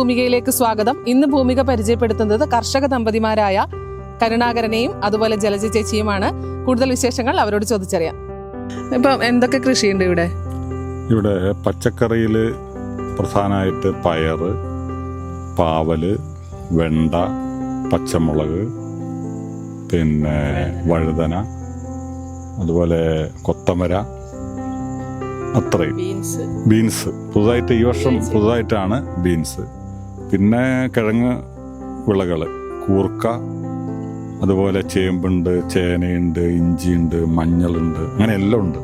ഭൂമികയിലേക്ക് സ്വാഗതം. ഇന്ന് ഭൂമിക പരിചയപ്പെടുത്തുന്നത് കർഷക ദമ്പതിമാരായ കരുണാകരനെയും അതുപോലെ ജലജ ചേച്ചിയുമാണ്. കൂടുതൽ വിശേഷങ്ങൾ അവരോട് ചോദിച്ചറിയാം. ഇപ്പം എന്തൊക്കെ കൃഷിയുണ്ട് ഇവിടെ? ഇവിടെ പച്ചക്കറിയിൽ പ്രധാനമായിട്ട് പയർ പാവൽ വെണ്ട പച്ചമുളക് പിന്നെ വഴുതന അതുപോലെ കൊത്തമര അത്രയും. ബീൻസ്. ബീൻസ്. പുതുതായിട്ട് ഈ വർഷം പുതുതായിട്ടാണ് ബീൻസ്. പിന്നെ കിഴങ്ങ് വിളകൾ കൂർക്ക അതുപോലെ ചേമ്പുണ്ട് ചേനയുണ്ട് ഇഞ്ചിയുണ്ട് മഞ്ഞളുണ്ട് അങ്ങനെ എല്ലാം ഉണ്ട്.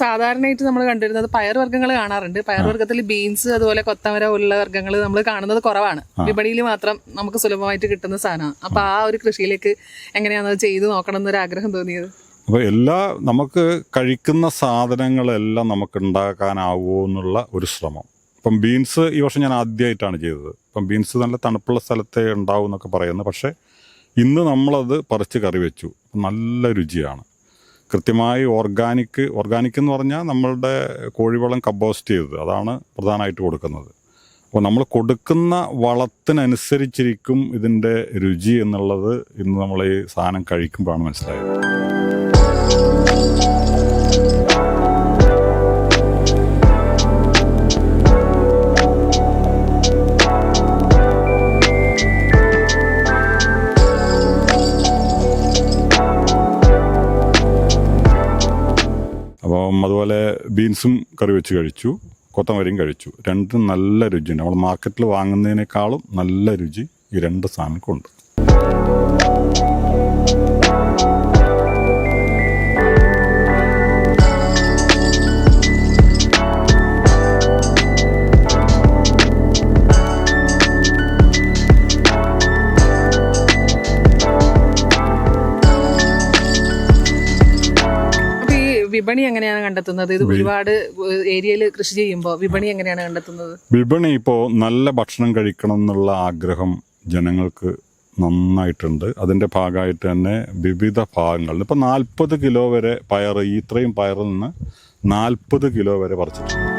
സാധാരണയായിട്ട് നമ്മൾ കണ്ടിരുന്നത് പയർവർഗങ്ങൾ കാണാറുണ്ട്. പയർവർഗത്തിൽ ബീൻസ് അതുപോലെ കൊത്തമര പോലുള്ള വർഗങ്ങൾ നമ്മൾ കാണുന്നത് കുറവാണ്. വിപണിയിൽ മാത്രം നമുക്ക് സുലഭമായിട്ട് കിട്ടുന്ന സാധനമാണ്. അപ്പൊ ആ. ഒരു കൃഷിയിലേക്ക് എങ്ങനെയാണ് അത് ചെയ്തു നോക്കണം എന്നൊരു ആഗ്രഹം തോന്നിയത്? അപ്പോൾ എല്ലാ നമുക്ക് കഴിക്കുന്ന സാധനങ്ങളെല്ലാം നമുക്ക് ഉണ്ടാക്കാനാവുമോ എന്നുള്ള ഒരു ശ്രമം. ഇപ്പം ബീൻസ് ഈ വർഷം ഞാൻ ആദ്യമായിട്ടാണ് ചെയ്തത്. ഇപ്പം ബീൻസ് നല്ല തണുപ്പുള്ള സ്ഥലത്തെ ഉണ്ടാവും എന്നൊക്കെ പറയുന്നത്. പക്ഷേ ഇന്ന് നമ്മളത് പറിച്ച് കറി വെച്ചു. നല്ല രുചിയാണ്. കൃത്യമായി ഓർഗാനിക് ഓർഗാനിക് എന്ന് പറഞ്ഞാൽ നമ്മളുടെ കോഴിവളം കമ്പോസ്റ്റ് ചെയ്തത്. അതാണ് പ്രധാനമായിട്ട് കൊടുക്കുന്നത്. അപ്പോൾ നമ്മൾ കൊടുക്കുന്ന വളത്തിനനുസരിച്ചിരിക്കും ഇതിന്റെ രുചി എന്നുള്ളത് ഇന്ന് നമ്മൾ ഈ സാധനം കഴിക്കുമ്പോഴാണ് മനസ്സിലായത്. അപ്പം അതുപോലെ ബീൻസും കറി വെച്ച് കഴിച്ചു കൊത്തമരിയും കഴിച്ചു. രണ്ടും നല്ല രുചിയുണ്ട്. നമ്മൾ മാർക്കറ്റിൽ വാങ്ങുന്നതിനേക്കാളും നല്ല രുചി ഈ രണ്ട് സാധനങ്ങൾക്കുണ്ട്. വിപണി എങ്ങനെയാണ് കണ്ടെത്തുന്നത്? ഇത് ഒരുപാട് ഏരിയയിൽ കൃഷി ചെയ്യുമ്പോൾ വിപണി എങ്ങനെയാണ് കണ്ടെത്തുന്നത്? വിപണി ഇപ്പോൾ നല്ല ഭക്ഷണം കഴിക്കണം എന്നുള്ള ആഗ്രഹം ജനങ്ങൾക്ക് നന്നായിട്ടുണ്ട്. അതിന്റെ ഭാഗമായിട്ട് തന്നെ വിവിധ ഭാഗങ്ങളിൽ ഇപ്പോൾ നാൽപ്പത് കിലോ വരെ പയർ ഇത്രയും പയറിൽ നിന്ന് നാൽപ്പത് കിലോ വരെ പറിച്ചിട്ടുണ്ട്.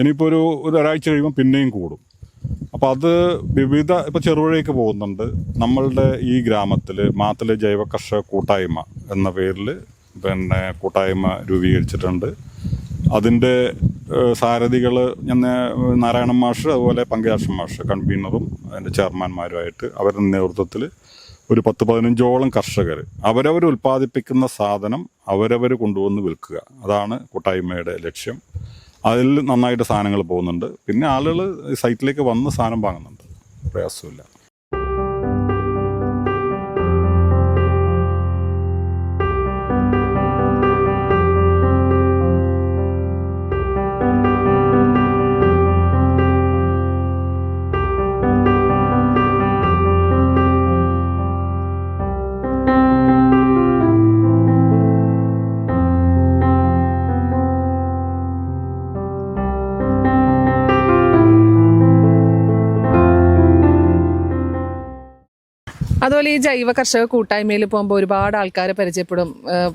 ഇനിയിപ്പോൾ ഒരു ഒരു ഒരാഴ്ച കഴിയുമ്പോൾ പിന്നെയും കൂടും. അപ്പോൾ അത് വിവിധ ഇപ്പോൾ ചെറുപുഴയ്ക്ക് പോകുന്നുണ്ട്. നമ്മളുടെ ഈ ഗ്രാമത്തിൽ മാത്തലെ ജൈവ കർഷക കൂട്ടായ്മ എന്ന പേരിൽ പിന്നെ കൂട്ടായ്മ രൂപീകരിച്ചിട്ടുണ്ട്. അതിന്റെ സാരഥികൾ ഞാൻ നാരായണൻ മാഷ് അതുപോലെ പങ്കജാക്ഷൻ മാഷ് കൺവീനറും അതിന്റെ ചെയർമാൻമാരുമായിട്ട് അവരുടെ നേതൃത്വത്തിൽ ഒരു പത്ത് പതിനഞ്ചോളം കർഷകർ അവരവർ ഉൽപ്പാദിപ്പിക്കുന്ന സാധനം അവരവർ കൊണ്ടുവന്ന് വിൽക്കുക. അതാണ് കൂട്ടായ്മയുടെ ലക്ഷ്യം. അതിൽ നന്നായിട്ട് സാധനങ്ങൾ പോകുന്നുണ്ട്. പിന്നെ ആളുകൾ സൈറ്റിലേക്ക് വന്ന് സാധനം വാങ്ങുന്നുണ്ട്. പ്രയാസമില്ല അതുപോലെ ഈ ജൈവ കർഷക കൂട്ടായ്മയിൽ പോകുമ്പോൾ ഒരുപാട് ആൾക്കാരെ പരിചയപ്പെടും.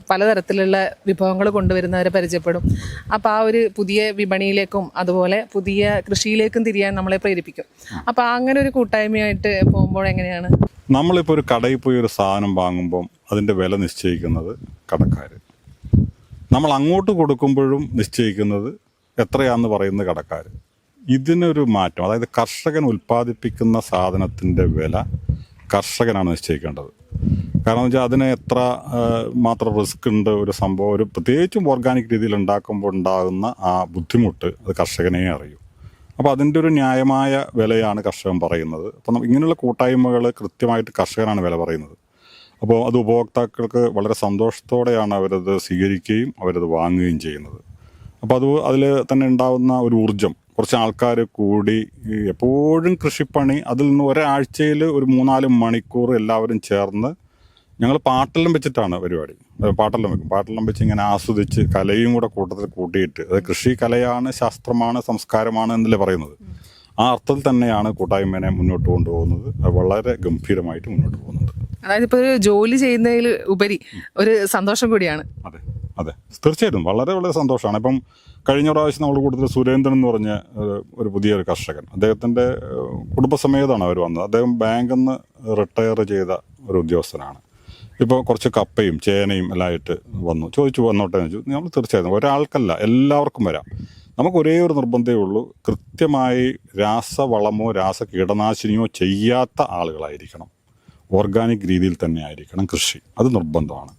പലതരത്തിലുള്ള വിഭവങ്ങൾ കൊണ്ടുവരുന്നവരെ പരിചയപ്പെടും. അപ്പോൾ ആ ഒരു പുതിയ വിപണിയിലേക്കും അതുപോലെ പുതിയ കൃഷിയിലേക്കും തിരിയാൻ നമ്മളെ പ്രേരിപ്പിക്കും. അപ്പോൾ അങ്ങനെ ഒരു കൂട്ടായ്മയായിട്ട് പോകുമ്പോൾ എങ്ങനെയാണ്? നമ്മളിപ്പോൾ ഒരു കടയിൽ പോയി ഒരു സാധനം വാങ്ങുമ്പം അതിന്റെ വില നിശ്ചയിക്കുന്നത് കടക്കാർ നമ്മൾ അങ്ങോട്ട് കൊടുക്കുമ്പോഴും നിശ്ചയിക്കുന്നത് എത്രയാന്ന് പറയുന്നത് കടക്കാർ ഇതിനൊരു മാറ്റം അതായത് കർഷകൻ ഉൽപ്പാദിപ്പിക്കുന്ന സാധനത്തിന്റെ വില കർഷകനാണ് നിശ്ചയിക്കേണ്ടത്. കാരണം വെച്ചാൽ അതിന് എത്ര മാത്രം റിസ്ക് ഉണ്ട് ഒരു സംഭവം ഒരു പ്രത്യേകിച്ചും ഓർഗാനിക് രീതിയിൽ ഉണ്ടാക്കുമ്പോൾ ഉണ്ടാകുന്ന ആ ബുദ്ധിമുട്ട് അത് കർഷകനെ അറിയൂ. അപ്പോൾ അതിന്റെ ഒരു ന്യായമായ വിലയാണ് കർഷകൻ പറയുന്നത്. അപ്പം ഇങ്ങനെയുള്ള കൂട്ടായ്മകൾ കൃത്യമായിട്ട് കർഷകനാണ് വില പറയുന്നത്. അപ്പോൾ അത് ഉപഭോക്താക്കൾക്ക് വളരെ സന്തോഷത്തോടെയാണ് അവരത് സ്വീകരിക്കുകയും അവരത് വാങ്ങുകയും ചെയ്യുന്നത്. അപ്പോൾ അത് അതിൽ തന്നെ ഉണ്ടാകുന്ന ഒരു ഊർജം കുറച്ച് ആൾക്കാർ കൂടി എപ്പോഴും കൃഷിപ്പണി അതിൽ നിന്ന് ഒരാഴ്ചയിൽ ഒരു മൂന്നാൽ മണിക്കൂർ എല്ലാവരും ചേർന്ന് ഞങ്ങൾ പാട്ടെല്ലാം വെച്ചിട്ടാണ് പരിപാടി. പാട്ടെല്ലാം വെക്കും. പാട്ടെല്ലാം വെച്ച് ഇങ്ങനെ ആസ്വദിച്ച് കലയും കൂടെ കൂട്ടത്തിൽ കൂട്ടിയിട്ട് അത് കൃഷി കലയാണ് ശാസ്ത്രമാണ് സംസ്കാരമാണ് എന്നല്ലേ പറയുന്നത്. ആ അർത്ഥത്തിൽ തന്നെയാണ് കൂട്ടായ്മേനെ മുന്നോട്ട് കൊണ്ടുപോകുന്നത്. വളരെ ഗംഭീരമായിട്ട് മുന്നോട്ട് പോകുന്നുണ്ട്. അതായത് ഇപ്പോൾ ഒരു ജോലി ചെയ്യുന്നതിൽ ഉപരി ഒരു സന്തോഷം കൂടിയാണ്. അതെ അതെ. തീർച്ചയായിട്ടും. വളരെ വളരെ സന്തോഷമാണ്. ഇപ്പം കഴിഞ്ഞ പ്രാവശ്യം നമ്മൾ കൂടുതൽ സുരേന്ദ്രൻ എന്ന് പറഞ്ഞ ഒരു- പുതിയൊരു കർഷകൻ. അദ്ദേഹത്തിന്റെ കുടുംബസമേതമാണ് അവർ വന്നത്. അദ്ദേഹം ബാങ്കിൽ നിന്ന് റിട്ടയർ ചെയ്ത ഒരു ഉദ്യോഗസ്ഥനാണ്. ഇപ്പോൾ കുറച്ച് കപ്പയും ചേനയും എല്ലാം ആയിട്ട് വന്നു. ചോദിച്ചു വന്നോട്ടെ എന്ന് ചോദിച്ചു. നമ്മൾ തീർച്ചയായിട്ടും ഒരാൾക്കല്ല എല്ലാവർക്കും വരാം. നമുക്ക് ഒരേ ഒരു നിർബന്ധമേ ഉള്ളൂ. കൃത്യമായി രാസവളമോ രാസ കീടനാശിനിയോ ചെയ്യാത്ത ആളുകളായിരിക്കണം. ഓർഗാനിക് രീതിയിൽ തന്നെ ആയിരിക്കണം കൃഷി. അത് നിർബന്ധമാണ്.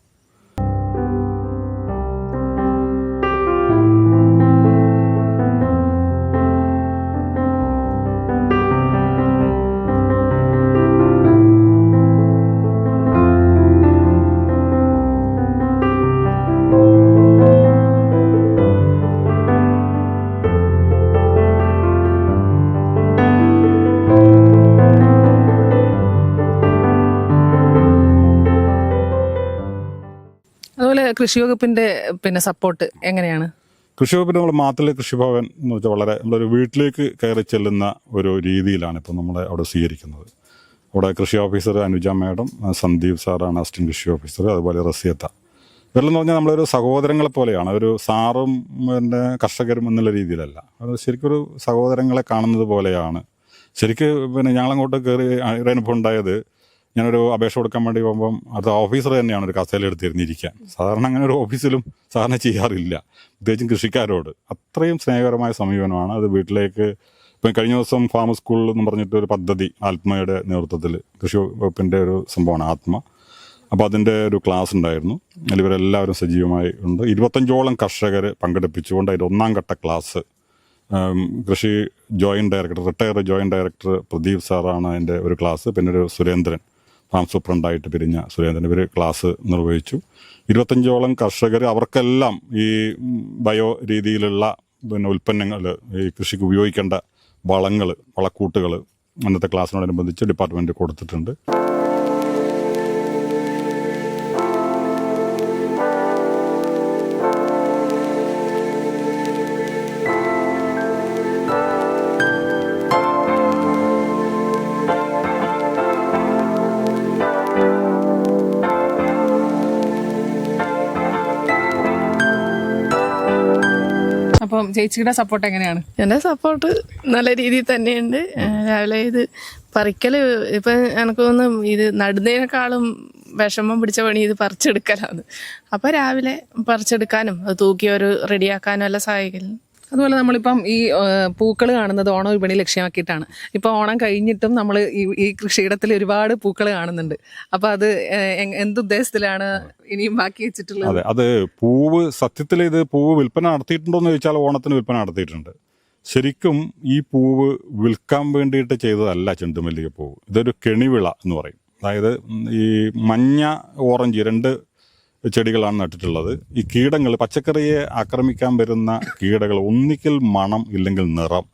കൃഷി വകുപ്പിന്റെ പിന്നെ സപ്പോർട്ട് എങ്ങനെയാണ്? കൃഷി വകുപ്പിന് നമ്മൾ മാത്രമേ കൃഷിഭവൻ എന്ന് വെച്ചാൽ വളരെ നമ്മളൊരു വീട്ടിലേക്ക് കയറി ചെല്ലുന്ന ഒരു രീതിയിലാണ് ഇപ്പം നമ്മൾ അവിടെ സ്വീകരിക്കുന്നത്. അവിടെ കൃഷി ഓഫീസർ അനുജ മാഡം സന്ദീപ് സാറാണ് അസിസ്റ്റന്റ് കൃഷി ഓഫീസർ അതുപോലെ റസിയത്ത. ഇവരെന്ന് പറഞ്ഞാൽ നമ്മളൊരു സഹോദരങ്ങളെ പോലെയാണ്. ഒരു സാറും പിന്നെ കർഷകരും എന്നുള്ള രീതിയിലല്ല. അത് ശരിക്കൊരു സഹോദരങ്ങളെ കാണുന്നത് പോലെയാണ്. ശരിക്ക് പിന്നെ ഞങ്ങളങ്ങോട്ട് കയറി അനുഭവം ഉണ്ടായത് ഞാനൊരു അപേക്ഷ കൊടുക്കാൻ വേണ്ടി പോകുമ്പം അത് ഓഫീസർ തന്നെയാണ് ഒരു കസേല എടുത്തിരുന്നിരിക്കാൻ. സാധാരണ അങ്ങനെ ഒരു ഓഫീസിലും സാധാരണ ചെയ്യാറില്ല. പ്രത്യേകിച്ചും കൃഷിക്കാരോട്. അത്രയും സ്നേഹകരമായ സമീപനമാണ് അത് വീട്ടിലേക്ക് ഇപ്പം കഴിഞ്ഞ ദിവസം ഫാം സ്കൂളിൽ എന്ന് പറഞ്ഞിട്ട് ഒരു പദ്ധതി ആത്മയുടെ നേതൃത്വത്തിൽ കൃഷി വകുപ്പിന്റെ ഒരു സംഭവമാണ് ആത്മ. അപ്പോൾ അതിന്റെ ഒരു ക്ലാസ് ഉണ്ടായിരുന്നു. അതിൽ ഇവരെല്ലാവരും സജീവമായി ഉണ്ട്. ഇരുപത്തഞ്ചോളം കർഷകർ പങ്കെടുപ്പിച്ചുകൊണ്ട് അതിന്റെ ഒന്നാം ഘട്ട ക്ലാസ് കൃഷി joint director retired joint director Pradeep സാറാണ് അതിന്റെ ഒരു ക്ലാസ് പിന്നെ ഒരു സുരേന്ദ്രൻ. ഫാം സൂപ്രണ്ടായിട്ട് പിരിഞ്ഞ സുരേന്ദ്രൻ ഇവർ ക്ലാസ് നിർവഹിച്ചു. ഇരുപത്തഞ്ചോളം കർഷകർ അവർക്കെല്ലാം ഈ ബയോ രീതിയിലുള്ള പിന്നെ ഉൽപ്പന്നങ്ങൾ ഈ കൃഷിക്ക് ഉപയോഗിക്കേണ്ട വളങ്ങൾ വളക്കൂട്ടുകൾ അന്നത്തെ ക്ലാസ്സിനോടനുബന്ധിച്ച് ഡിപ്പാർട്ട്മെന്റ് കൊടുത്തിട്ടുണ്ട്. അപ്പം ചേച്ചിയുടെ സപ്പോർട്ട് എങ്ങനെയാണ്? എന്റെ സപ്പോർട്ട് നല്ല രീതിയിൽ തന്നെയുണ്ട്. രാവിലെ ഇത് പറിക്കൽ ഇപ്പൊ എനിക്ക് തോന്നുന്നു ഇത് നടുന്നതിനേക്കാളും വിഷമം പിടിച്ച പണി ഇത് പറിച്ചെടുക്കലാണ്. അപ്പം രാവിലെ പറിച്ചെടുക്കാനും അത് തൂക്കി ഒരു റെഡിയാക്കാനും എല്ലാം സഹായിക്കലും. അതുപോലെ നമ്മളിപ്പം ഈ പൂക്കൾ കാണുന്നത് ഓണം വിപണി ലക്ഷ്യമാക്കിയിട്ടാണ്. ഇപ്പോൾ ഓണം കഴിഞ്ഞിട്ടും നമ്മൾ ഈ ഈ കൃഷിയിടത്തിൽ ഒരുപാട് പൂക്കൾ കാണുന്നുണ്ട്. അപ്പോൾ അത് എന്തുദ്ദേശത്തിലാണ് ഇനിയും ബാക്കി വെച്ചിട്ടുള്ളത്? അതെ അത് പൂവ് സത്യത്തിൽ ഇത് പൂവ് വിൽപ്പന നടത്തിയിട്ടുണ്ടോ എന്ന് ചോദിച്ചാൽ ഓണത്തിന് വിൽപ്പന നടത്തിയിട്ടുണ്ട്. ശരിക്കും ഈ പൂവ് വിൽക്കാൻ വേണ്ടിയിട്ട് ചെയ്തതല്ല ചെണ്ടുമല്ലിക പൂവ് ഇതൊരു കെണിവിള എന്ന് പറയും. അതായത് ഈ മഞ്ഞ ഓറഞ്ച് രണ്ട് ചെടികളാണ് നട്ടിട്ടുള്ളത്. ഈ കീടങ്ങൾ പച്ചക്കറിയെ ആക്രമിക്കാൻ വരുന്ന കീടകൾ ഒന്നിക്കൽ മണം ഇല്ലെങ്കിൽ നിറം.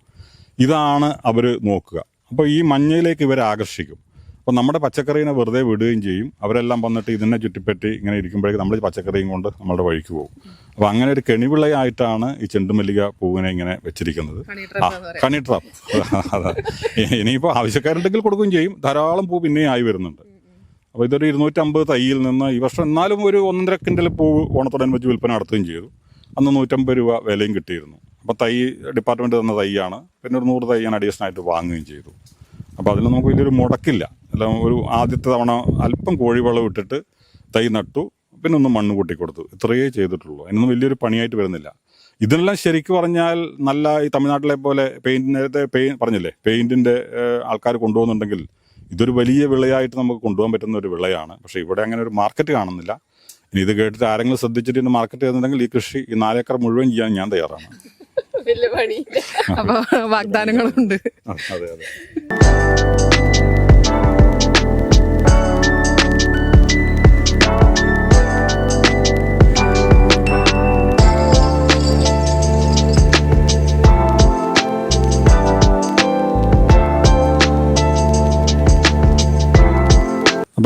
ഇതാണ് അവർ നോക്കുക. അപ്പോൾ ഈ മഞ്ഞയിലേക്ക് ഇവരെ ആകർഷിക്കും. അപ്പോൾ നമ്മുടെ പച്ചക്കറീനെ വെറുതെ വിടുകയും ചെയ്യും. അവരെല്ലാം വന്നിട്ട് ഇതിനെ ചുറ്റിപ്പറ്റി ഇങ്ങനെ ഇരിക്കുമ്പോഴേക്കും നമ്മൾ പച്ചക്കറിയും കൊണ്ട് നമ്മളുടെ വഴിക്ക് പോകും. അപ്പോൾ അങ്ങനെ ഒരു കെണിവിളയായിട്ടാണ് ഈ ചെണ്ടുമല്ലിക പൂവിനെ ഇങ്ങനെ വെച്ചിരിക്കുന്നത്. ആ കണി ട്രാപ്പ് അതെ. ഇനിയിപ്പോൾ ആവശ്യക്കാരുണ്ടെങ്കിൽ കൊടുക്കുകയും ചെയ്യും. ധാരാളം പൂ പിന്നെയും ആയി വരുന്നുണ്ട്. അപ്പോൾ ഇതൊരു ഇരുന്നൂറ്റമ്പത് തൈയിൽ നിന്ന് ഈ വർഷം എന്നാലും ഒരു ഒന്നര കിൻഡൽ പൂവ് ഓണത്തോടനുബന്ധിച്ച് വിൽപ്പന നടത്തുകയും ചെയ്തു. അന്ന് നൂറ്റമ്പത് രൂപ വിലയും കിട്ടിയിരുന്നു. അപ്പോൾ തൈ ഡിപ്പാർട്ട്മെന്റ് തന്ന തൈയാണ്. പിന്നെ ഒരു നൂറ് തൈ ഞാൻ അഡീഷണൽ ആയിട്ട് വാങ്ങുകയും ചെയ്തു. അപ്പോൾ അതിൽ നമുക്ക് വലിയൊരു മുടക്കില്ല. അല്ല ഒരു ആദ്യത്തെ തവണ അല്പം കോഴിവളം ഇട്ടിട്ട് തൈ നട്ടു. പിന്നെ ഒന്ന് മണ്ണ് കൂട്ടി കൊടുത്തു. ഇത്രയേ ചെയ്തിട്ടുള്ളൂ. അതിനൊന്നും വലിയൊരു പണിയായിട്ട് വരുന്നില്ല. ഇതിനെല്ലാം ശരിക്കും പറഞ്ഞാൽ നല്ല ഈ തമിഴ്നാട്ടിലെ പോലെ പെയിന്റ് നേരത്തെ പെയിൻ പറഞ്ഞില്ലേ? പെയിന്റിന്റെ ആൾക്കാർ കൊണ്ടുപോകുന്നുണ്ടെങ്കിൽ ഇതൊരു വലിയ വിളയായിട്ട് നമുക്ക് കൊണ്ടുപോകാൻ പറ്റുന്ന ഒരു വിളയാണ്. പക്ഷേ ഇവിടെ അങ്ങനെ ഒരു മാർക്കറ്റ് കാണുന്നില്ല. ഇനി ഇത് കേട്ടിട്ട് ആരെങ്കിലും ശ്രദ്ധിച്ചിട്ട് ഇന്ന് മാർക്കറ്റ് ചെയ്യുന്നുണ്ടെങ്കിൽ ഈ കൃഷി ഈ നാലേക്കർ മുഴുവൻ ചെയ്യാൻ ഞാൻ തയ്യാറാണ്. വലിയ വാഗ്ദാനങ്ങളുണ്ട്. അതെ അതെ.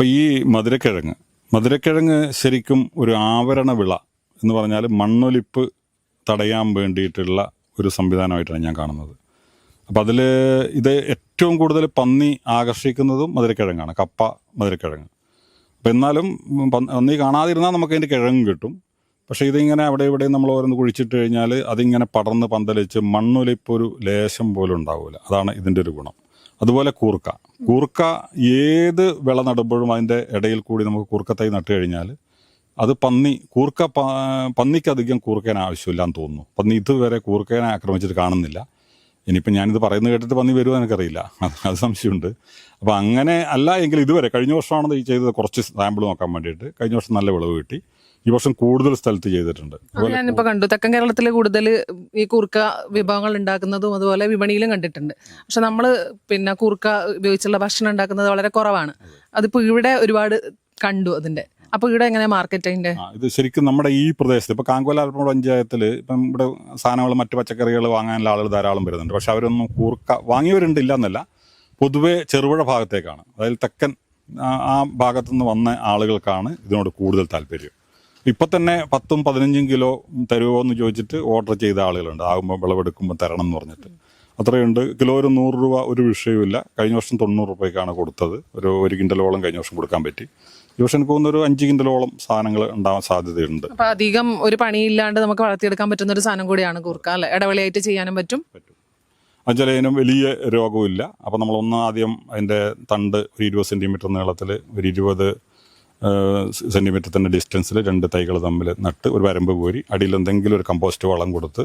അപ്പോൾ ഈ മധുരക്കിഴങ്ങ് മധുരക്കിഴങ്ങ് ശരിക്കും ഒരു ആവരണ വിള എന്ന് പറഞ്ഞാൽ മണ്ണൊലിപ്പ് തടയാൻ വേണ്ടിയിട്ടുള്ള ഒരു സംവിധാനമായിട്ടാണ് ഞാൻ കാണുന്നത്. അപ്പോൾ അതിൽ ഇത് ഏറ്റവും കൂടുതൽ പന്നി ആകർഷിക്കുന്നതും മധുരക്കിഴങ്ങാണ് കപ്പ മധുരക്കിഴങ്ങ്. അപ്പോൾ എന്നാലും പന്നി കാണാതിരുന്നാൽ നമുക്ക് അതിന്റെ കിഴങ്ങ് കിട്ടും. പക്ഷേ ഇതിങ്ങനെ അവിടെ ഇവിടെ നമ്മൾ ഓരോന്ന് കുഴിച്ചിട്ട് കഴിഞ്ഞാൽ അതിങ്ങനെ പടർന്ന് പന്തലിച്ച് മണ്ണൊലിപ്പൊരു ലേശം പോലും ഉണ്ടാവില്ല അതാണ് ഇതിന്റെ ഒരു ഗുണം. അതുപോലെ കൂർക്ക. കൂർക്ക ഏത് വിള നടുമ്പോഴും അതിന്റെ ഇടയിൽ കൂടി നമുക്ക് കൂർക്ക തൈ നട്ട് കഴിഞ്ഞാൽ അത് പന്നി കൂർക്ക പ- പന്നിക്ക് അധികം കൂർക്കേന ആവശ്യമില്ല എന്ന് തോന്നുന്നു. പന്നി ഇതുവരെ കൂർക്കേനെ ആക്രമിച്ചിട്ട് കാണുന്നില്ല. ഇനിയിപ്പോൾ ഞാനിത് പറയുന്നത് കേട്ടിട്ട് പന്നി വരുമോ എനിക്കറിയില്ല. അത് സംശയമുണ്ട്. അപ്പോൾ അങ്ങനെ അല്ല എങ്കിൽ ഇതുവരെ കഴിഞ്ഞ വർഷമാണ് ചെയ്തത് കുറച്ച് സാമ്പിൾ നോക്കാൻ വേണ്ടിയിട്ട്. കഴിഞ്ഞ വർഷം നല്ല വിളവ് കിട്ടി. ഈ വർഷം കൂടുതൽ സ്ഥലത്ത് ചെയ്തിട്ടുണ്ട്. ഞാനിപ്പോ കണ്ടു. തെക്കൻ കേരളത്തിൽ കൂടുതൽ ഈ കൂർക്ക വിഭവങ്ങൾ ഉണ്ടാക്കുന്നതും അതുപോലെ വിപണിയിലും കണ്ടിട്ടുണ്ട്. പക്ഷെ നമ്മൾ പിന്നെ കൂർക്ക ഉപയോഗിച്ചുള്ള ഭക്ഷണം ഉണ്ടാക്കുന്നത് വളരെ കുറവാണ്. അതിപ്പോ ഇവിടെ ഒരുപാട് കണ്ടു അതിന്റെ. അപ്പൊ ഇവിടെ എങ്ങനെ മാർക്കറ്റ് അതിന്റെ? ഇത് ശരിക്കും നമ്മുടെ ഈ പ്രദേശത്ത് ഇപ്പൊ കാങ്കോല ആലപ്പുഴ പഞ്ചായത്തിൽ ഇപ്പം ഇവിടെ സാധനങ്ങൾ മറ്റു പച്ചക്കറികൾ വാങ്ങാനുള്ള ആളുകൾ ധാരാളം വരുന്നുണ്ട്. പക്ഷെ അവരൊന്നും കൂർക്ക വാങ്ങിയവരുണ്ട് ഇല്ല എന്നല്ല പൊതുവെ ചെറുപുഴ ഭാഗത്തേക്കാണ്. അതായത് തെക്കൻ ആ- ആ ഭാഗത്തുനിന്ന് വന്ന ആളുകൾക്കാണ് ഇതിനോട് കൂടുതൽ താല്പര്യം. ഇപ്പം തന്നെ പത്തും പതിനഞ്ചും കിലോ തരുമോ എന്ന് ചോദിച്ചിട്ട് ഓർഡർ ചെയ്ത ആളുകളുണ്ട്. ആകുമ്പോൾ വിളവെടുക്കുമ്പോൾ തരണം എന്ന് പറഞ്ഞിട്ട്. അത്രയുണ്ട്. കിലോ ഒരു നൂറ് രൂപ ഒരു വിഷയമില്ല കഴിഞ്ഞ വർഷം തൊണ്ണൂറ് രൂപയ്ക്കാണ് കൊടുത്തത്. ഒരു ഒരു കിൻഡലോളം കഴിഞ്ഞ വർഷം കൊടുക്കാൻ പറ്റി. ഈ വർഷം എനിക്ക് തോന്നുന്നു ഒരു അഞ്ച് കിൻഡലോളം സാധനങ്ങൾ ഉണ്ടാവാൻ സാധ്യതയുണ്ട്. അപ്പൊ അധികം ഒരു പണിയില്ലാണ്ട് നമുക്ക് വളർത്തിയെടുക്കാൻ പറ്റുന്ന ഒരു സാധനം കൂടിയാണ് കൂർക്ക അല്ലെ? ഇടവേളയായിട്ട് ചെയ്യാനും പറ്റും. അഞ്ചലേനും വലിയ രോഗമില്ല അപ്പോൾ നമ്മൾ ഒന്ന് ആദ്യം അതിന്റെ തണ്ട് ഒരു ഇരുപത് സെന്റിമീറ്റർ നീളത്തിൽ ഒരു ഇരുപത് സെന്റിമീറ്റർ തന്നെ ഡിസ്റ്റൻസിൽ രണ്ട് തൈകൾ തമ്മിൽ നട്ട് ഒരു വരമ്പ് കോരി അടിയിൽ എന്തെങ്കിലും ഒരു കമ്പോസ്റ്റ് വളം കൊടുത്ത്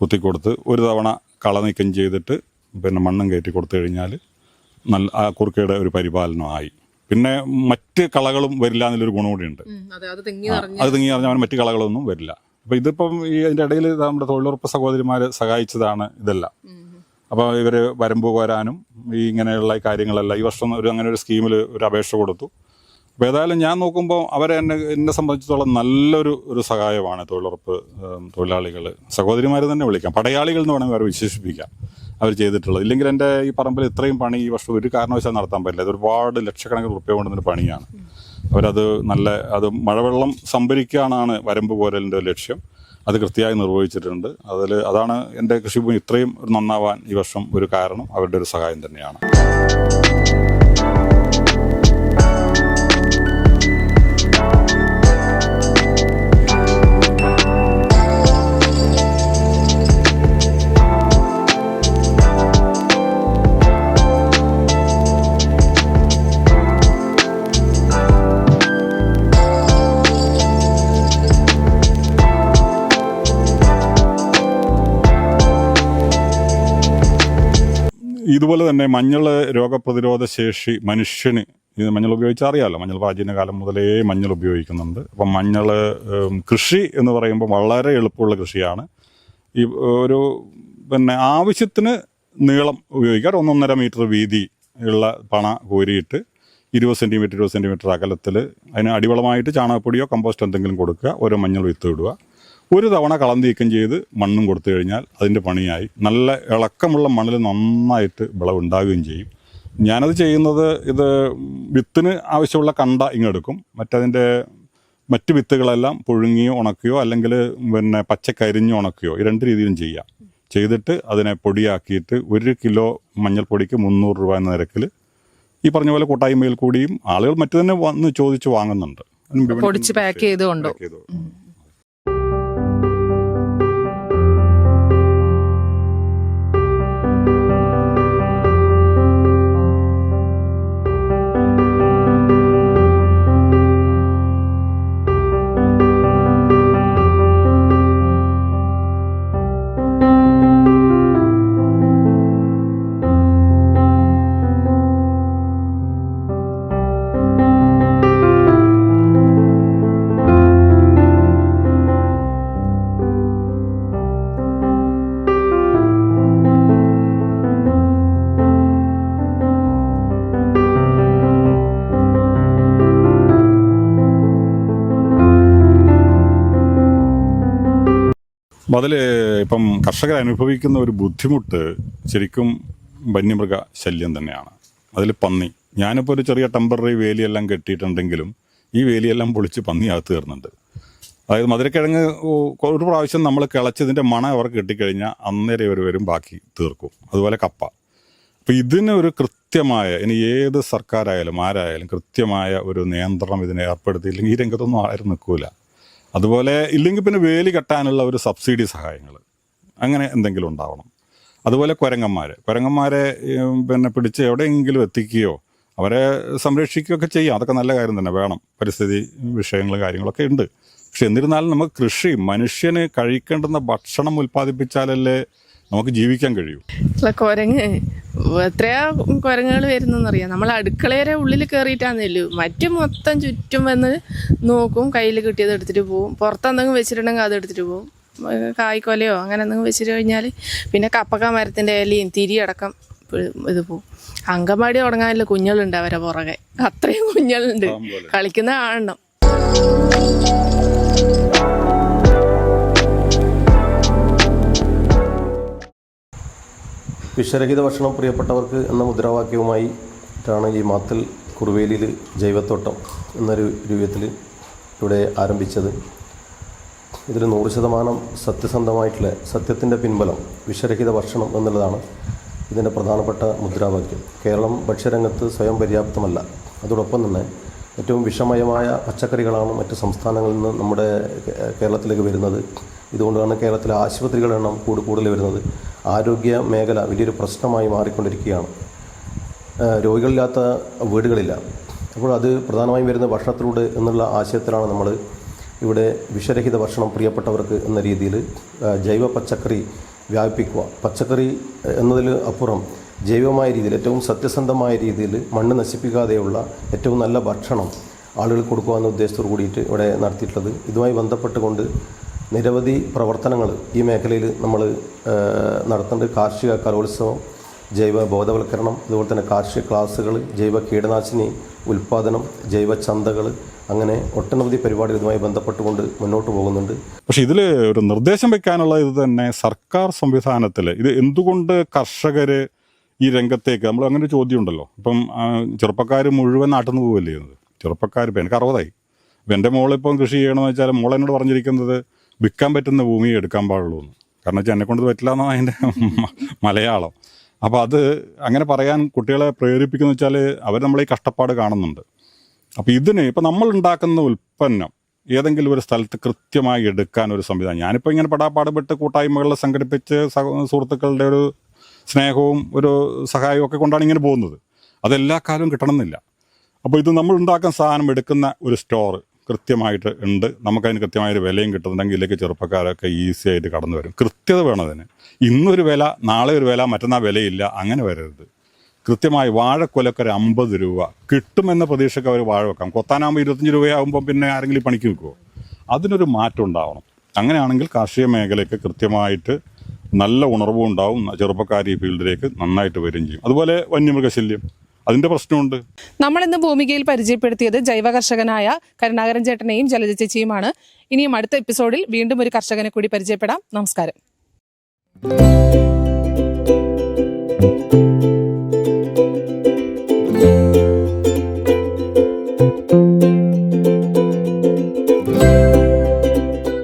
കുത്തിക്കൊടുത്ത് ഒരു തവണ കള നീക്കം ചെയ്തിട്ട് പിന്നെ മണ്ണും കയറ്റി കൊടുത്തു കഴിഞ്ഞാൽ നല്ല ആ കുറുക്കയുടെ ഒരു പരിപാലനമായി പിന്നെ മറ്റ് കളകളും വരില്ല എന്നുള്ളൊരു ഗുണം കൂടിയുണ്ട്. അതെ അത് തെങ്ങി അത് തിങ്ങി പറഞ്ഞാൽ മറ്റ് കളകളൊന്നും വരില്ല. അപ്പോൾ ഇതിപ്പം ഈ അതിന്റെ ഇടയിൽ നമ്മുടെ തൊഴിലുറപ്പ് സഹോദരിമാർ സഹായിച്ചതാണ് ഇതെല്ലാം. അപ്പോൾ ഇവർ വരമ്പ് കോരാനും ഈ ഇങ്ങനെയുള്ള കാര്യങ്ങളെല്ലാം ഈ വർഷം ഒരു അങ്ങനെ ഒരു സ്കീമിൽ ഒരു അപേക്ഷ കൊടുത്തു. അപ്പോൾ ഏതായാലും ഞാൻ നോക്കുമ്പോൾ അവരെ എന്നെ എന്നെ സംബന്ധിച്ചിടത്തോളം നല്ലൊരു ഒരു സഹായമാണ് തൊഴിലുറപ്പ് തൊഴിലാളികൾ സഹോദരിമാർ തന്നെ വിളിക്കാം. പടയാളികൾ എന്ന് വേണമെങ്കിൽ അവരെ വിശേഷിപ്പിക്കാം. അവർ ചെയ്തിട്ടുള്ളത്. ഇല്ലെങ്കിൽ എന്റെ ഈ പറമ്പിൽ ഇത്രയും പണി ഈ വർഷം ഒരു കാരണവശാലും നടത്താൻ പറ്റില്ല. ഇത് ഒരുപാട് ലക്ഷക്കണക്കിന് റുപ്യ കൊണ്ടുവന്നൊരു പണിയാണ്. അവരത് നല്ല അത് മഴവെള്ളം സംഭരിക്കാനാണ് വരമ്പ് പോരലിന്റെ ലക്ഷ്യം. അത് കൃത്യമായി നിർവഹിച്ചിട്ടുണ്ട്. അതിൽ അതാണ് എന്റെ കൃഷിഭൂമി ഇത്രയും നന്നാവാൻ ഈ വർഷം ഒരു കാരണം. അവരുടെ ഒരു സഹായം തന്നെയാണ്. ഇതുപോലെ തന്നെ മഞ്ഞൾ രോഗപ്രതിരോധ ശേഷി മനുഷ്യന് ഇത് മഞ്ഞൾ ഉപയോഗിച്ചാൽ അറിയാമല്ലോ മഞ്ഞൾ പ്രാചീന കാലം മുതലേ മഞ്ഞൾ ഉപയോഗിക്കുന്നുണ്ട്. അപ്പം മഞ്ഞൾ കൃഷി എന്ന് പറയുമ്പോൾ വളരെ എളുപ്പമുള്ള കൃഷിയാണ്. ഈ ഒരു പിന്നെ ആവശ്യത്തിന് നീളം ഉപയോഗിക്കാം ഒരു ഒന്നൊന്നര മീറ്റർ വീതി ഉള്ള പണ കോരിയിട്ട് ഇരുപത് സെന്റിമീറ്റർ ഇരുപത് സെന്റിമീറ്റർ അകലത്തിൽ അതിന് അടിവളമായിട്ട് ചാണകപ്പൊടിയോ കമ്പോസ്റ്റ് എന്തെങ്കിലും കൊടുക്കുക. ഓരോ മഞ്ഞൾ വിത്ത് ഇടുക. ഒരു തവണ കളം നീക്കം ചെയ്ത് മണ്ണും കൊടുത്തു കഴിഞ്ഞാൽ അതിന്റെ പണിയായി. നല്ല ഇളക്കമുള്ള മണ്ണിൽ നന്നായിട്ട് വിളവുണ്ടാകുകയും ചെയ്യും. ഞാനത് ചെയ്യുന്നത് ഇത് വിത്തിന് ആവശ്യമുള്ള കണ്ട ഇങ്ങെടുക്കും മറ്റതിന്റെ മറ്റ് വിത്തുകളെല്ലാം പുഴുങ്ങിയോ ഉണക്കിയോ അല്ലെങ്കിൽ പിന്നെ പച്ചക്കരിഞ്ഞോ ഉണക്കിയോ ഈ രണ്ട് രീതിയിലും ചെയ്യാം. ചെയ്തിട്ട് അതിനെ പൊടിയാക്കിയിട്ട് ഒരു കിലോ മഞ്ഞൾപ്പൊടിക്ക് മുന്നൂറ് രൂപ എന്ന നിരക്കിൽ ഈ പറഞ്ഞ പോലെ കൂട്ടായ്മയിൽ കൂടിയും ആളുകൾ മറ്റു തന്നെ വന്ന് ചോദിച്ച് വാങ്ങുന്നുണ്ട്. പൊടിച്ച് പാക്ക് ചെയ്ത് അപ്പം അതിൽ ഇപ്പം കർഷകർ അനുഭവിക്കുന്ന ഒരു ബുദ്ധിമുട്ട് ശരിക്കും വന്യമൃഗ ശല്യം തന്നെയാണ്. അതിൽ പന്നി. ഞാനിപ്പോൾ ഒരു ചെറിയ ടെമ്പററി വേലിയെല്ലാം കെട്ടിയിട്ടുണ്ടെങ്കിലും ഈ വേലിയെല്ലാം പൊളിച്ച് പന്നി അകത്ത് കയറുന്നുണ്ട്. അതായത് മധുരക്കിഴങ്ങ് ഒരു പ്രാവശ്യം നമ്മൾ കിളച്ചതിന്റെ മണ അവർക്ക് കിട്ടിക്കഴിഞ്ഞാൽ അന്നേരം ഇവർ വരും ബാക്കി തീർക്കും. അതുപോലെ കപ്പ. അപ്പം ഇതിന് ഒരു കൃത്യമായ ഇനി ഏത് സർക്കാരായാലും ആരായാലും കൃത്യമായ ഒരു നിയന്ത്രണം ഇതിനെ ഏർപ്പെടുത്തിയില്ലെങ്കിൽ ഈ രംഗത്തൊന്നും ആരും നിൽക്കൂല. അതുപോലെ ഇല്ലെങ്കിൽ പിന്നെ വേലി കെട്ടാനുള്ള ഒരു സബ്സിഡി സഹായങ്ങൾ അങ്ങനെ എന്തെങ്കിലും ഉണ്ടാവണം. അതുപോലെ കുരങ്ങന്മാർ കുരങ്ങന്മാരെ പിന്നെ പിടിച്ച് എവിടെയെങ്കിലും എത്തിക്കുകയോ അവരെ സംരക്ഷിക്കുകയൊക്കെ ചെയ്യാം. അതൊക്കെ നല്ല കാര്യം തന്നെ. വേണം. പരിസ്ഥിതി വിഷയങ്ങൾ കാര്യങ്ങളൊക്കെ ഉണ്ട്. പക്ഷെ എന്നിരുന്നാലും നമുക്ക് കൃഷി മനുഷ്യന് കഴിക്കേണ്ടുന്ന ഭക്ഷണം ഉൽപ്പാദിപ്പിച്ചാലല്ലേ നമുക്ക് ജീവിക്കാൻ കഴിയൂ. കുരങ്ങ്. എത്രയാ കുരങ്ങുകൾ വരുന്നറിയാം നമ്മൾ അടുക്കളയുടെ ഉള്ളിൽ കയറിയിട്ടാന്നല്ലോ മറ്റു മൊത്തം ചുറ്റും വന്ന് നോക്കും. കയ്യിൽ കിട്ടിയത് എടുത്തിട്ട് പോവും. പുറത്തെന്തെങ്കിലും വെച്ചിട്ടുണ്ടെങ്കിൽ അത് എടുത്തിട്ട് പോവും. കായ്ക്കൊലയോ അങ്ങനെ എന്തെങ്കിലും വെച്ചിട്ട് കഴിഞ്ഞാൽ പിന്നെ കപ്പക്ക മരത്തിന്റെ ഇലയും തിരിയടക്കം ഇത് പോവും. അങ്കമാടി തുടങ്ങാനുള്ള കുഞ്ഞുങ്ങളുണ്ട് അവരെ പുറകെ. അത്രയും കുഞ്ഞുങ്ങളുണ്ട്. കളിക്കുന്ന കാണണം വിഷരഹിത ഭക്ഷണം പ്രിയപ്പെട്ടവർക്ക് എന്ന മുദ്രാവാക്യവുമായിട്ടാണ് ഈ മാത്തൽ കുറുവേലിയിൽ ജൈവത്തോട്ടം എന്നൊരു രൂപത്തിൽ ഇവിടെ ആരംഭിച്ചത്. ഇതിൽ നൂറ് ശതമാനം സത്യസന്ധമായിട്ടുള്ള സത്യത്തിന്റെ പിൻബലം വിഷരഹിത ഭക്ഷണം എന്നുള്ളതാണ് ഇതിന്റെ പ്രധാനപ്പെട്ട മുദ്രാവാക്യം. കേരളം ഭക്ഷ്യരംഗത്ത് സ്വയം പര്യാപ്തമല്ല. അതോടൊപ്പം തന്നെ ഏറ്റവും വിഷമയമായ പച്ചക്കറികളാണ് മറ്റ് സംസ്ഥാനങ്ങളിൽ നിന്ന് നമ്മുടെ കേരളത്തിലേക്ക് വരുന്നത്. ഇതുകൊണ്ടാണ് കേരളത്തിലെ ആശുപത്രികളുടെ എണ്ണം കൂടു കൂടുതൽ വരുന്നത്. ആരോഗ്യ മേഖല വലിയൊരു പ്രശ്നമായി മാറിക്കൊണ്ടിരിക്കുകയാണ്. രോഗികളില്ലാത്ത വീടുകളില്ല. അപ്പോൾ അത് പ്രധാനമായും വരുന്ന ഭക്ഷണത്തിലൂടെ എന്നുള്ള ആശയത്തിലാണ് നമ്മൾ ഇവിടെ വിഷരഹിത ഭക്ഷണം പ്രിയപ്പെട്ടവർക്ക് എന്ന രീതിയിൽ ജൈവ പച്ചക്കറി വ്യാപിപ്പിക്കുക. പച്ചക്കറി എന്നതിൽ അപ്പുറം ജൈവമായ രീതിയിൽ ഏറ്റവും സത്യസന്ധമായ രീതിയിൽ മണ്ണ് നശിപ്പിക്കാതെയുള്ള ഏറ്റവും നല്ല ഭക്ഷണം ആളുകൾ കൊടുക്കുക എന്ന ഉദ്ദേശത്തോടു കൂടിയിട്ട് ഇവിടെ നടത്തിയിട്ടുള്ളത്. ഇതുമായി ബന്ധപ്പെട്ടുകൊണ്ട് നിരവധി പ്രവർത്തനങ്ങൾ ഈ മേഖലയിൽ നമ്മൾ നടത്തുന്നുണ്ട്. കാർഷിക കലോത്സവം ജൈവ ബോധവൽക്കരണം അതുപോലെ തന്നെ കാർഷിക ക്ലാസ്സുകൾ ജൈവ കീടനാശിനി ഉൽപ്പാദനം ജൈവ ചന്തകൾ അങ്ങനെ ഒട്ടനവധി പരിപാടികൾ ഇതുമായി ബന്ധപ്പെട്ടുകൊണ്ട് മുന്നോട്ട് പോകുന്നുണ്ട്. പക്ഷേ ഇതിൽ ഒരു നിർദ്ദേശം വെക്കാനുള്ള ഇത് തന്നെ സർക്കാർ സംവിധാനത്തിൽ. ഇത് എന്തുകൊണ്ട് കർഷകർ ഈ രംഗത്തേക്ക് നമ്മൾ അങ്ങനെ ഒരു ചോദ്യം ഉണ്ടല്ലോ. ഇപ്പം ചെറുപ്പക്കാർ മുഴുവൻ നാട്ടിൽ നിന്ന് ചെയ്യുന്നത്? ചെറുപ്പക്കാർ ഇപ്പം എനിക്ക് അറുപതായി. ഇപ്പം എന്റെ മോളിപ്പം കൃഷി ചെയ്യണമെന്ന് വെച്ചാൽ മോൾ എന്നോട് പറഞ്ഞിരിക്കുന്നത് വിൽക്കാൻ പറ്റുന്ന ഭൂമി എടുക്കാൻ പാടുള്ളൂ എന്ന്. കാരണം വെച്ചാൽ എന്നെ കൊണ്ട് പറ്റില്ല എന്നാണ് അതിന്റെ മലയാളം. അപ്പോൾ അത് അങ്ങനെ പറയാൻ കുട്ടികളെ പ്രേരിപ്പിക്കുന്ന വെച്ചാൽ അവർ നമ്മളെ ഈ കഷ്ടപ്പാട് കാണുന്നുണ്ട്. അപ്പോൾ ഇതിന് ഇപ്പം നമ്മൾ ഉണ്ടാക്കുന്ന ഉൽപ്പന്നം ഏതെങ്കിലും ഒരു സ്ഥലത്ത് കൃത്യമായി എടുക്കാൻ ഒരു സംവിധാനം. ഞാനിപ്പോൾ ഇങ്ങനെ പെടാപ്പാടുപെട്ട് കൂട്ടായ്മകളിൽ സംഘടിപ്പിച്ച് സുഹൃത്തുക്കളുടെ ഒരു സ്നേഹവും ഒരു സഹായവും ഒക്കെ കൊണ്ടാണ് ഇങ്ങനെ പോകുന്നത്. അതെല്ലാ കാലവും കിട്ടണമെന്നില്ല. അപ്പോൾ ഇത് നമ്മൾ ഉണ്ടാക്കുന്ന സാധനം എടുക്കുന്ന ഒരു സ്റ്റോർ കൃത്യമായിട്ട് ഉണ്ട്. നമുക്കതിന് കൃത്യമായൊരു വിലയും കിട്ടുന്നുണ്ടെങ്കിൽ ഇതിലേക്ക് ചെറുപ്പക്കാരൊക്കെ ഈസി ആയിട്ട് കടന്നു വരും. കൃത്യത വേണം ഇന്നൊരു വില നാളെ ഒരു വില മറ്റന്നാൾ വിലയില്ല അങ്ങനെ വരരുത്. കൃത്യമായി വാഴക്കൊലക്ക് ഒരു അമ്പത് രൂപ കിട്ടുമെന്ന പ്രതീക്ഷയ്ക്ക് അവർ വാഴ വെക്കാം. കൊത്താനാകുമ്പോൾ ഇരുപത്തഞ്ച് രൂപയാകുമ്പോൾ പിന്നെ ആരെങ്കിലും പണിക്ക് വെക്കുമോ അതിനൊരു മാറ്റം ഉണ്ടാവണം. അങ്ങനെയാണെങ്കിൽ കാർഷിക മേഖലയ്ക്ക് കൃത്യമായിട്ട് നല്ല ഉണർവും ഉണ്ടാവും. ചെറുപ്പക്കാർ ഈ ഫീൽഡിലേക്ക് നന്നായിട്ട് വരികയും ചെയ്യും. അതുപോലെ വന്യമൃഗശല്യം. അതിന്റെ പ്രശ്നമുണ്ട്. നമ്മൾ ഇന്ന് ഭൂമികയിൽ പരിചയപ്പെടുത്തിയത് ജൈവ കർഷകനായ കരുണാകരൻ ചേട്ടനെയും ജലജ ചേച്ചിയുമാണ്. ഇനിയും അടുത്ത എപ്പിസോഡിൽ വീണ്ടും ഒരു കർഷകനെ കൂടി പരിചയപ്പെടാം. നമസ്കാരം.